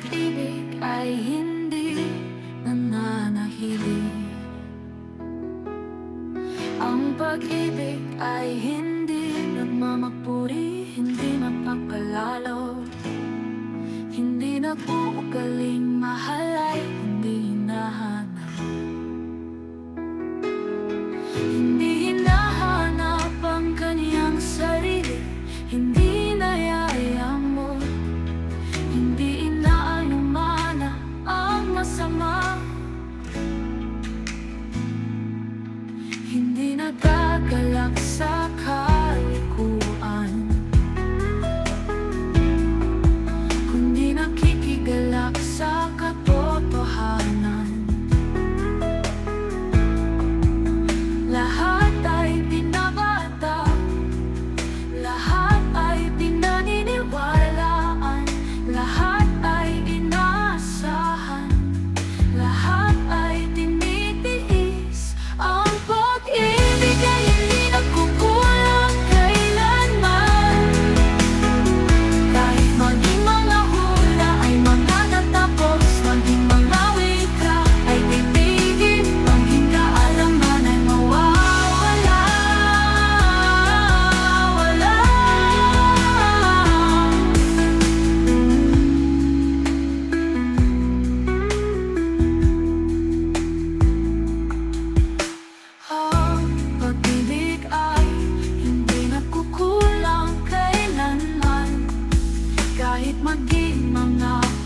pag-ibig ay hindi nananahilig Ang pag-ibig ay hindi nagmamakpuri Hindi mapapalalo Hindi nag-uugali aking mga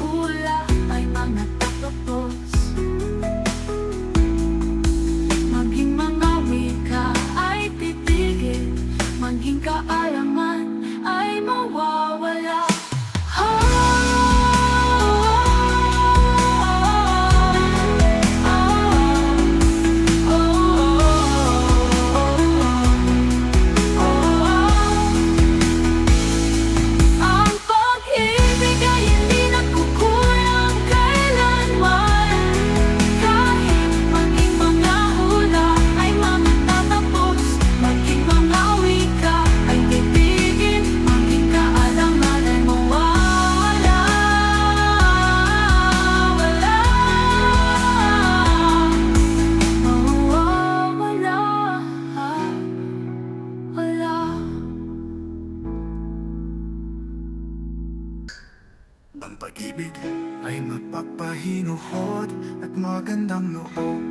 ang pag-ibig ay mapapahinuhod at magandang loob.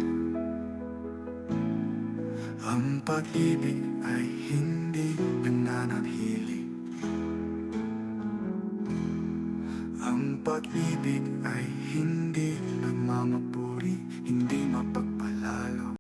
Ang pag-ibig ay hindi nananahili Ang pag-ibig ay hindi nagmamapuri, hindi mapag